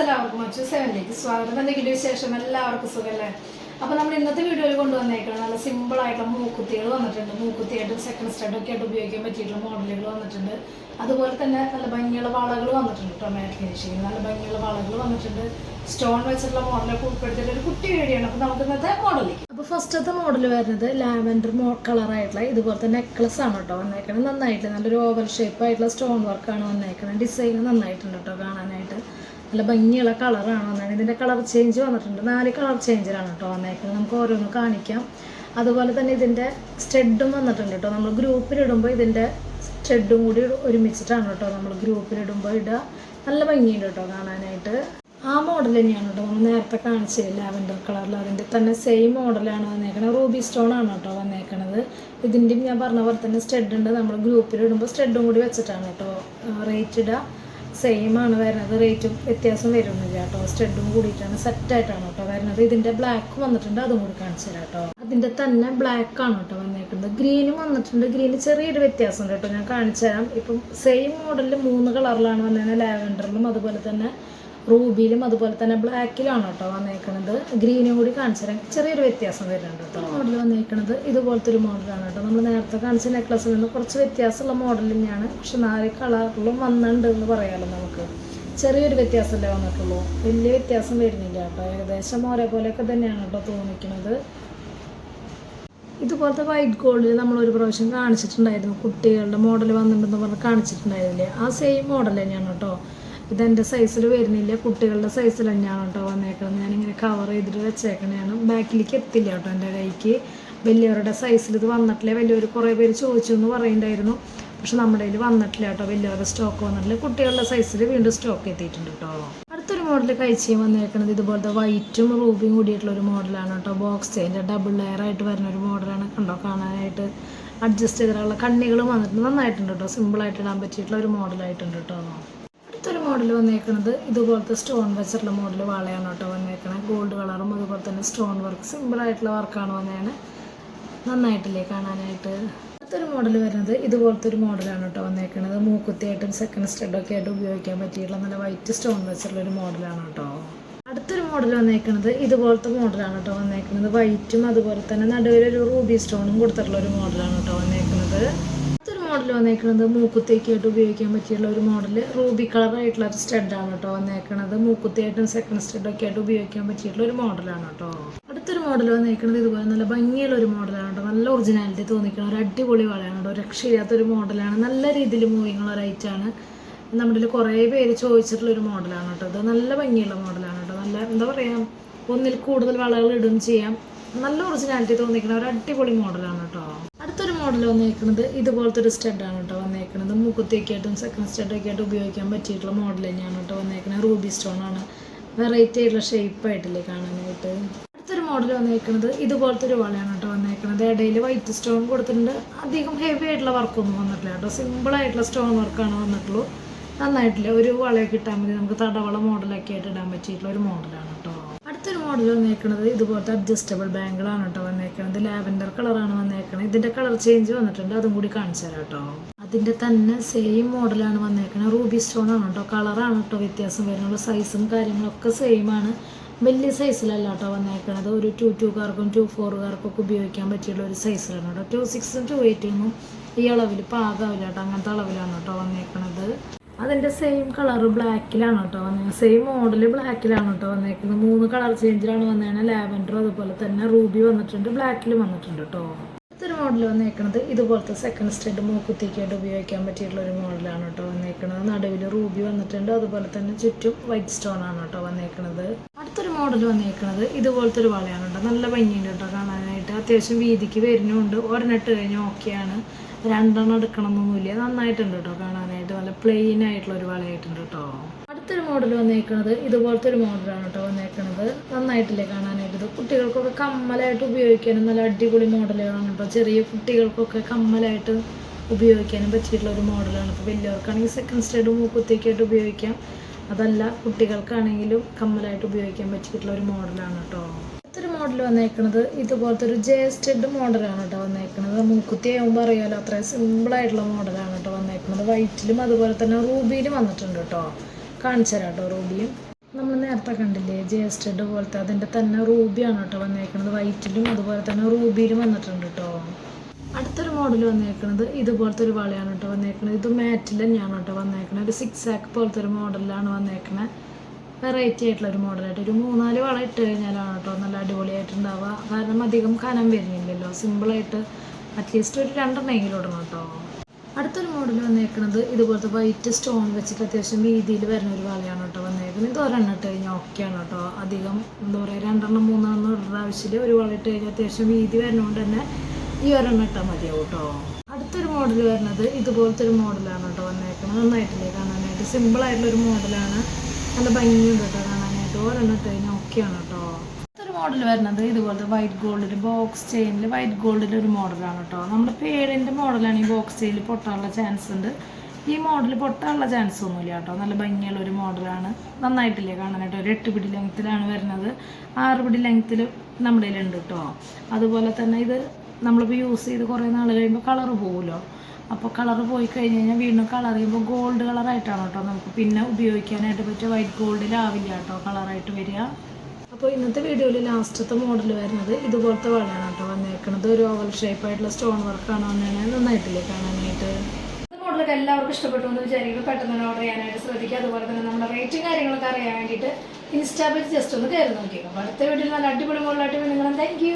എല്ലാവർക്കും മറ്റു സെവനിലേക്ക് സ്വാഗതം. എന്തെങ്കിലും വിശേഷം? എല്ലാവർക്കും സുഖമല്ലേ അപ്പോൾ നമ്മൾ ഇന്നത്തെ വീഡിയോയിൽ കൊണ്ടുവന്നേക്കണം നല്ല സിമ്പിൾ ആയിട്ടുള്ള മൂക്കുത്തികൾ വന്നിട്ടുണ്ട്. മൂക്കുത്തിയായിട്ടും സെക്കൻഡ് സ്റ്റഡ് ഒക്കെ ആയിട്ട് ഉപയോഗിക്കാൻ പറ്റിയിട്ടുള്ള മോഡലുകൾ വന്നിട്ടുണ്ട്. അതുപോലെ തന്നെ നല്ല ഭംഗിയുള്ള വളകൾ വന്നിട്ടുണ്ട് ടൊമാറ്റോ മാറ്റ് ഫിനിഷിങ് നല്ല ഭംഗിയുള്ള വളകൾ വന്നിട്ടുണ്ട്. സ്റ്റോൺ വെച്ചിട്ടുള്ള മോഡലൊക്കെ ഉൾപ്പെടുത്തിയിട്ട് ഒരു കുട്ടി വീഡിയോയാണ് അപ്പോൾ നമുക്ക് ഇന്നത്തെ മോഡലിലേക്ക് അപ്പോൾ ഫസ്റ്റത്തെ മോഡൽ വരുന്നത് ലാവൻഡർ മോ കളറായിട്ടുള്ള ഇതുപോലത്തെ നെക്ലസ് ആണ് കേട്ടോ വന്നേക്കണത്. നന്നായിട്ട് നല്ലൊരു ഓവൽ ഷേപ്പ് ആയിട്ടുള്ള സ്റ്റോൺ വർക്കാണ് വന്നേക്കണത്. ഡിസൈൻ നന്നായിട്ടുണ്ട് കേട്ടോ കാണാനായിട്ട്. നല്ല ഭംഗിയുള്ള കളറാണ് വന്നത്. ഇതിന്റെ കളർ ചേഞ്ച് വന്നിട്ടുണ്ട്. നാല് കളർ ചേഞ്ചിലാണ് കേട്ടോ വന്നേക്കുന്നത്. നമുക്ക് ഓരോന്ന് കാണിക്കാം. അതുപോലെ തന്നെ ഇതിന്റെ സ്റ്റെഡും വന്നിട്ടുണ്ട് കേട്ടോ. നമ്മൾ ഗ്രൂപ്പിലിടുമ്പോൾ ഇതിന്റെ സ്റ്റെഡും കൂടി ഒരുമിച്ചിട്ടാണ് കേട്ടോ നമ്മൾ ഗ്രൂപ്പിലിടുമ്പോൾ ഇടുക. നല്ല ഭംഗിയുണ്ട് കേട്ടോ കാണാനായിട്ട്. ആ മോഡൽ തന്നെയാണ് കേട്ടോ നമ്മൾ നേരത്തെ കാണിച്ചത്. ലാവൻഡർ കളറിൽ അതിന്റെ തന്നെ സെയിം മോഡലാണ് വന്നേക്കണത്. റൂബി സ്റ്റോൺ ആണ് കേട്ടോ വന്നേക്കണത്. ഇതിന്റെയും ഞാൻ പറഞ്ഞ പോലെ തന്നെ സ്റ്റെഡ് ഉണ്ട്. നമ്മൾ ഗ്രൂപ്പിലിടുമ്പോൾ സ്റ്റെഡും കൂടി വെച്ചിട്ടാണ് കേട്ടോ റേറ്റ് ഇടുക. സെയിം ആണ് വരുന്നത്. റേറ്റും വ്യത്യാസം വരുന്നില്ല കേട്ടോ. സ്റ്റെഡും കൂടിയിട്ടാണ് സെറ്റായിട്ടാണ് കേട്ടോ വരുന്നത്. ഇതിന്റെ ബ്ലാക്ക് വന്നിട്ടുണ്ട് അതും കൂടി കാണിച്ചു തരാം കേട്ടോ. അതിന്റെ തന്നെ ബ്ലാക്ക് ആണ് കേട്ടോ വന്നേക്കുന്നത്. ഗ്രീനും വന്നിട്ടുണ്ട്. ഗ്രീന് ചെറിയൊരു വ്യത്യാസം ഉണ്ട് കേട്ടോ. ഞാൻ കാണിച്ചു തരാം. ഇപ്പം സെയിം മോഡലിൽ മൂന്ന് കളറിലാണ് വന്നത് ലാവൻഡറിലും അതുപോലെ തന്നെ റൂബിയിലും അതുപോലെ തന്നെ ബ്ലാക്കിലാണ് കേട്ടോ വന്നേക്കുന്നത് ഗ്രീനും കൂടി കാണിച്ചു തരാം. ചെറിയൊരു വ്യത്യാസം വരുന്നുണ്ട് കേട്ടോ മോഡൽ വന്നേക്കുന്നത് ഇതുപോലത്തെ ഒരു മോഡലാണ് കേട്ടോ. നമ്മൾ നേരത്തെ കാണിച്ച നെക്ലസ് നിന്ന് കുറച്ച് വ്യത്യാസമുള്ള മോഡൽ തന്നെയാണ്. പക്ഷെ നാല് കളറിലും വന്നിട്ടുണ്ട് എന്ന് പറയാമല്ലോ നമുക്ക്. ചെറിയൊരു വ്യത്യാസമല്ലേ വന്നിട്ടുള്ളൂ. വലിയ വ്യത്യാസം വരുന്നില്ല കേട്ടോ. ഏകദേശം ഒരേപോലെയൊക്കെ തന്നെയാണ് കേട്ടോ തോന്നിക്കുന്നത് ഇതുപോലത്തെ വൈറ്റ് ഗോൾഡിൽ നമ്മൾ ഒരു പ്രാവശ്യം കാണിച്ചിട്ടുണ്ടായിരുന്നു. കുട്ടികളുടെ മോഡൽ വന്നിട്ടുണ്ടെന്ന് പറഞ്ഞ് കാണിച്ചിട്ടുണ്ടായിരുന്നില്ലേ? ആ സെയിം മോഡൽ തന്നെയാണ് കേട്ടോ. ഇതെന്റെ സൈസിൽ വരുന്നില്ല. കുട്ടികളുടെ സൈസിൽ തന്നെയാണ് കേട്ടോ വന്നേക്കുന്നത് ഞാനിങ്ങനെ കവർ ചെയ്തിട്ട് വെച്ചേക്കണതാണ് ബാക്കിലേക്ക് എത്തില്ല കേട്ടോ എന്റെ കൈക്ക്. വലിയവരുടെ സൈസിൽ ഇത് വന്നിട്ടില്ല. വലിയവർ കുറേ പേര് ചോദിച്ചു എന്ന് പറയുന്നുണ്ടായിരുന്നു പക്ഷെ നമ്മുടെ കയ്യിൽ വന്നിട്ടില്ല കേട്ടോ വലിയവരുടെ സ്റ്റോക്ക് വന്നിട്ടില്ല. കുട്ടികളുടെ സൈസിൽ വീണ്ടും സ്റ്റോക്ക് എത്തിയിട്ടുണ്ട് കേട്ടോ അടുത്തൊരു മോഡൽ കഴിച്ച് വന്നേക്കുന്നത് ഇതുപോലത്തെ വൈറ്റും റൂബിയും കൂടിയിട്ടുള്ള ഒരു മോഡലാണ് കേട്ടോ ബോക്സ് അതിന്റെ ഡബിൾ ലെയർ ആയിട്ട് വരുന്ന ഒരു മോഡലാണ് കണ്ടോ? കാണാനായിട്ട് അഡ്ജസ്റ്റ് ചെയ്തിട്ടുള്ള കണ്ണികളും വന്നിട്ടുണ്ട്. നന്നായിട്ടുണ്ട് കേട്ടോ സിമ്പിളായിട്ട് ഇടാൻ പറ്റിയിട്ടുള്ള ഒരു മോഡലായിട്ടുണ്ട് കേട്ടോ മോഡൽ വന്നേക്കുന്നത് ഇതുപോലത്തെ സ്റ്റോൺ വെച്ചിട്ടുള്ള മോഡൽ വാളയാണ് കേട്ടോ വന്നേക്കണത് ഗോൾഡ് കളറും അതുപോലെ തന്നെ സ്റ്റോൺ വർക്ക് സിമ്പിളായിട്ടുള്ള വർക്കാണ് വന്നേക്കണത് നന്നായിട്ടില്ലേ കാണാനായിട്ട്? അടുത്തൊരു മോഡൽ വരുന്നത് ഇതുപോലത്തെ ഒരു മോഡലാണ് കേട്ടോ വന്നേക്കുന്നത് മൂക്കുത്തിയായിട്ടും സെക്കൻഡ് സ്റ്റഡൊക്കെ ആയിട്ട് ഉപയോഗിക്കാൻ പറ്റിയിട്ടുള്ള നല്ല വൈറ്റ് സ്റ്റോൺ വെച്ചിട്ടുള്ള ഒരു മോഡലാണ് കേട്ടോ. അടുത്തൊരു മോഡൽ വന്നേക്കുന്നത് ഇതുപോലത്തെ മോഡലാണ് കേട്ടോ വന്നേക്കുന്നത് വൈറ്റും അതുപോലെ തന്നെ നടുവിലൊരു റൂബി സ്റ്റോണും കൊടുത്തിട്ടുള്ള ഒരു മോഡലാണ് കേട്ടോ വന്നേക്കുന്നത് മോഡൽ വന്നേക്കുന്നത് മൂക്കുത്തേക്കായിട്ട് ഉപയോഗിക്കാൻ പറ്റിയുള്ള ഒരു മോഡൽ റൂബി കളർ ആയിട്ടുള്ള ഒരു സ്റ്റഡാണ് കേട്ടോ വന്നേക്കുന്നത് മൂക്കുത്തേയായിട്ടും സെക്കൻഡ് സ്റ്റഡൊക്കെ ആയിട്ട് ഉപയോഗിക്കാൻ പറ്റിയിട്ടുള്ള ഒരു മോഡലാണ് കേട്ടോ. അടുത്തൊരു മോഡൽ വന്നേക്കുന്നത് ഇതുപോലെ നല്ല ഭംഗിയുള്ള ഒരു മോഡലാണ് കേട്ടോ. നല്ല ഒറിജിനാലിറ്റി തോന്നിക്കണം ഒരു അടിപൊളി വളയാണ് കേട്ടോ. രക്ഷയില്ലാത്തൊരു മോഡലാണ് നല്ല രീതിയിൽ മൂവിങ് ഉള്ള റൈറ്റാണ് നമ്മുടെ കുറേ പേര് ചോദിച്ചിട്ടുള്ള ഒരു മോഡലാണ് കേട്ടോ ഇത്. നല്ല ഭംഗിയുള്ള മോഡലാണ് കേട്ടോ. നല്ല എന്താ പറയുക ഒന്നിൽ കൂടുതൽ വളകൾ ഇടും ചെയ്യാം. നല്ല ഒറിജിനാലിറ്റി തോന്നിക്കുന്ന ഒരു അടിപൊളി മോഡലാണ് കേട്ടോ. മോഡൽ വന്നേക്കുന്നത് ഇതുപോലത്തെ ഒരു സ്റ്റഡാണ് കേട്ടോ വന്നേക്കുന്നത് മുഖത്തേക്കായിട്ടും സെക്കൻഡ് സ്റ്റഡൊക്കെ ഉപയോഗിക്കാൻ പറ്റിയിട്ടുള്ള മോഡൽ തന്നെയാണ് കേട്ടോ വന്നേക്കുന്നത് റൂബി സ്റ്റോൺ ആണ്. വെറൈറ്റി ആയിട്ടുള്ള ഷേപ്പ് ആയിട്ടില്ലേ കാണാനായിട്ട്. അടുത്തൊരു മോഡൽ വന്നേക്കുന്നത് ഇതുപോലത്തെ ഒരു വളയാണ് കേട്ടോ വന്നേക്കുന്നത് ഇടയിൽ വൈറ്റ് സ്റ്റോൺ കൊടുത്തിട്ടുണ്ട്. അധികം ഹെവി ആയിട്ടുള്ള വർക്കൊന്നും വന്നിട്ടില്ല കേട്ടോ. സിമ്പിളായിട്ടുള്ള സ്റ്റോൺ വർക്കാണ് വന്നിട്ടുള്ളൂ. നന്നായിട്ടില്ല? ഒരു വളയൊക്കെ ഇട്ടാൽ മതി. നമുക്ക് തടവള മോഡലൊക്കെ ആയിട്ട് ഇടാൻ പറ്റിയിട്ടുള്ള ഒരു മോഡലാണ് കേട്ടോ അടുത്തൊരു മോഡൽ വന്നേക്കുന്നത് ഇതുപോലത്തെ അഡ്ജസ്റ്റബിൾ ബാങ്കിളാണ് കേട്ടോ വന്നേക്കുന്നത് ലാവൻഡർ കളറാണ് വന്നേക്കുന്നത് ഇതിന്റെ കളർ ചേഞ്ച് വന്നിട്ടുണ്ട്. അതും കൂടി കാണിച്ചു തരാം കേട്ടോ അതിന്റെ തന്നെ സെയിം മോഡലാണ് വന്നേക്കുന്നത് റൂബി സ്റ്റോൺ ആണ് കേട്ടോ കളറാണ് കേട്ടോ വ്യത്യാസം വരുന്നുള്ളൂ സൈസും കാര്യങ്ങളൊക്കെ സെയിം ആണ്. വലിയ സൈസിലല്ല കേട്ടോ വന്നേക്കണത്. ഒരു ടു ടൂക്കാർക്കും ടു ഫോറുകാർക്കും ഒക്കെ ഉപയോഗിക്കാൻ പറ്റിയുള്ള ഒരു സൈസിലാണ് കേട്ടോ ടു സിക്സും ടു എയ്റ്റും ഈ അളവിൽ പാകാവില്ല കേട്ടോ അങ്ങനത്തെ അളവിലാണ് കേട്ടോ വന്നേക്കണത്. അതിന്റെ സെയിം കളർ ബ്ലാക്കിലാണ് കേട്ടോ വന്നത് സെയിം മോഡൽ ബ്ലാക്കിലാണ് കേട്ടോ വന്നേക്കുന്നത്. മൂന്ന് കളർ ചേഞ്ചിലാണ് വന്നേക്കുന്നത് ലാവൻഡർ അതുപോലെ തന്നെ റൂബി വന്നിട്ടുണ്ട്. ബ്ലാക്കിലും വന്നിട്ടുണ്ട് കേട്ടോ. അടുത്തൊരു മോഡൽ വന്നേക്കുന്നത് ഇതുപോലത്തെ സെക്കൻഡ് സ്റ്റെഡ് മൂക്കുത്തിക്കായിട്ട് ഉപയോഗിക്കാൻ പറ്റിയിട്ടുള്ള ഒരു മോഡലാണ് കേട്ടോ വന്നേക്കുന്നത് നടുവിൽ റൂബി വന്നിട്ടുണ്ട്. അതുപോലെ തന്നെ ചുറ്റും വൈറ്റ് സ്റ്റോൺ ആണ് കേട്ടോ വന്നേക്കുന്നത് അടുത്തൊരു മോഡൽ വന്നേക്കുന്നത് ഇതുപോലത്തെ ഒരു വളയാണ് കേട്ടോ. നല്ല ഭംഗിയുണ്ട് കേട്ടോ കാണാനായിട്ട്. അത്യാവശ്യം വീതിക്ക് വരുന്നുണ്ട്. ഒരെണ്ണിട്ട് കഴിഞ്ഞാൽ ഓക്കെയാണ് രണ്ടെണ്ണം എടുക്കണമെന്നൊന്നുമില്ല. നന്നായിട്ടുണ്ട് കേട്ടോ കാണാനായിട്ട്. നല്ല പ്ലെയിൻ ആയിട്ടുള്ള ഒരു വളയായിട്ടുണ്ട് കേട്ടോ അടുത്തൊരു മോഡൽ വന്നേക്കുന്നത് ഇതുപോലത്തെ ഒരു മോഡലാണ് കേട്ടോ വന്നേക്കുന്നത് നന്നായിട്ടില്ലേ കാണാനായിട്ട് ഇത്. കുട്ടികൾക്കൊക്കെ കമ്മലായിട്ട് ഉപയോഗിക്കാനും നല്ല അടിപൊളി മോഡലുകളാണ് കേട്ടോ ചെറിയ കുട്ടികൾക്കൊക്കെ കമ്മലായിട്ട് ഉപയോഗിക്കാനും പറ്റിയിട്ടുള്ള ഒരു മോഡലാണ് ഇപ്പോൾ വലിയവർക്കാണെങ്കിൽ സെക്കൻഡ് സ്റ്റേഡ് മൂക്കുത്തേക്കായിട്ട് ഉപയോഗിക്കാം. അതല്ല കുട്ടികൾക്കാണെങ്കിലും കമ്മലായിട്ട് ഉപയോഗിക്കാൻ പറ്റിയിട്ടുള്ള ഒരു മോഡലാണ് കേട്ടോ മോഡൽ വന്നേക്കുന്നത് ഇതുപോലത്തെ ഒരു ജെ സ്റ്റെഡ് മോഡലാണ് കേട്ടോ വന്നേക്കുന്നത് മൂക്കുത്തി ആകുമ്പോൾ അറിയാലോ അത്രയും സിമ്പിളായിട്ടുള്ള മോഡലാണ് കേട്ടോ വന്നേക്കുന്നത് വൈറ്റിലും അതുപോലെ തന്നെ റൂബിയിലും വന്നിട്ടുണ്ട് കേട്ടോ കാണിച്ചു തരാം കേട്ടോ റൂബിയും. നമ്മൾ നേരത്തെ കണ്ടില്ലേ ജെ സ്റ്റഡ് പോലത്തെ അതിന്റെ തന്നെ റൂബിയാണ് കേട്ടോ വന്നേക്കുന്നത് വൈറ്റിലും അതുപോലെ തന്നെ റൂബിയിലും വന്നിട്ടുണ്ട് കേട്ടോ അടുത്തൊരു മോഡൽ വന്നേക്കുന്നത് ഇതുപോലത്തെ ഒരു വളയാണ് കേട്ടോ വന്നേക്കുന്നത് ഇത് മാറ്റിൽ തന്നെയാണ് കേട്ടോ വന്നേക്കുന്നത് ഒരു സിക്സ് ആക്ക് പോലത്തെ ഒരു മോഡലിലാണ് വന്നേക്കുന്നത് വെറൈറ്റി ആയിട്ടുള്ള ഒരു മോഡലായിട്ട് ഒരു മൂന്നാൽ വള ഇട്ട് കഴിഞ്ഞാലാണ് കേട്ടോ നല്ല അടിപൊളിയായിട്ടുണ്ടാവുക. കാരണം അധികം കനം വരുന്നില്ലല്ലോ. സിമ്പിളായിട്ട് അറ്റ്ലീസ്റ്റ് ഒരു രണ്ടെണ്ണെങ്കിലും ഇടണം കേട്ടോ. അടുത്തൊരു മോഡൽ വന്നേക്കുന്നത് ഇതുപോലത്തെ വൈറ്റ് സ്റ്റോൺ വെച്ചിട്ട് അത്യാവശ്യം വീതിയിൽ വരുന്ന ഒരു വളയാണ് കേട്ടോ വന്നേക്കുന്നത് ഇത് ഒരെണ്ണം ഇട്ട് കഴിഞ്ഞാൽ ഓക്കെയാണ് കേട്ടോ. അധികം എന്താ പറയുക രണ്ടെണ്ണം മൂന്നെണ്ണം ഇടേണ്ട ആവശ്യമില്ല. ഒരു വള ഇട്ട് കഴിഞ്ഞാൽ അത്യാവശ്യം വീതി വരുന്നതുകൊണ്ട് തന്നെ ഈ ഒരെണ്ണം ഇട്ടാൽ മതിയാവും കേട്ടോ. അടുത്തൊരു മോഡൽ വരുന്നത് ഇതുപോലത്തെ ഒരു മോഡലാണ് കേട്ടോ വന്നേക്കുന്നത് നന്നായിട്ടില്ലേ കാണാനായിട്ട്? ഒരു മോഡലാണ് നല്ല ഭംഗിയുണ്ട് കേട്ടോ കാണാനായിട്ട്. ഓരോന്നും ഇട്ട് കഴിഞ്ഞാൽ ഓക്കെയാണ് കേട്ടോ. ഒരു മോഡൽ വരുന്നത് ഇതുപോലത്തെ വൈറ്റ് ഗോൾഡിൽ ബോക്സ് ചെയിനിൽ വൈറ്റ് ഗോൾഡിൽ ഒരു മോഡലാണ് കേട്ടോ. നമ്മുടെ പേടിന്റെ മോഡലാണ് ഈ ബോക്സ് ചെയിനിൽ പൊട്ടാനുള്ള ചാൻസ് ഉണ്ട്. ഈ മോഡൽ പൊട്ടാനുള്ള ചാൻസ് ഒന്നുമില്ല കേട്ടോ. നല്ല ഭംഗിയുള്ള ഒരു മോഡലാണ് നന്നായിട്ടില്ലേ കാണാനായിട്ട്? ഒരു എട്ട് പിടി ലെങ്ത്തിലാണ് വരുന്നത്. ആറ് പിടി ലെങ്ത്തിൽ നമ്മുടെ കയ്യിലുണ്ട് കേട്ടോ. അതുപോലെ തന്നെ ഇത് നമ്മളിപ്പോൾ യൂസ് ചെയ്ത് കുറേ നാൾ കഴിയുമ്പോൾ കളർ പോകുമല്ലോ അപ്പോൾ കളർ പോയി കഴിഞ്ഞ് കഴിഞ്ഞാൽ വീണ്ടും കളർ ചെയ്യുമ്പോൾ ഗോൾഡ് കളറായിട്ടാണ് കേട്ടോ നമുക്ക് പിന്നെ ഉപയോഗിക്കാനായിട്ട് പറ്റിയ വൈറ്റ് ഗോൾഡിലാവില്ല കേട്ടോ കളറായിട്ട് വരിക. അപ്പോൾ ഇന്നത്തെ വീഡിയോയിൽ ലാസ്റ്റത്തെ മോഡൽ വരുന്നത് ഇതുപോലത്തെ വളയാണ് കേട്ടോ വന്നേക്കുന്നത് ഒരു ഓവൽ ഷേപ്പായിട്ടുള്ള സ്റ്റോൺ വർക്കാണ് വന്നേക്കുന്നത് നന്നായിട്ടില്ലേ കാണാനായിട്ട്? മോഡലൊക്കെ എല്ലാവർക്കും ഇഷ്ടപ്പെട്ടു എന്ന് വിചാരിക്കുന്നു. പെട്ടെന്ന് തന്നെ ഓർഡർ ചെയ്യാനായിട്ട് ശ്രദ്ധിക്കുക. അതുപോലെ തന്നെ നമ്മുടെ റേറ്റും കാര്യങ്ങളൊക്കെ അറിയാൻ വേണ്ടിയിട്ട് ഇൻസ്റ്റാ പേജ് ജസ്റ്റ് ഒന്ന് കയറി നോക്കിയേക്കും അടുത്ത വീഡിയോയിൽ നല്ല അടിപൊളി മോഡലായിട്ട് നിങ്ങളും താങ്ക്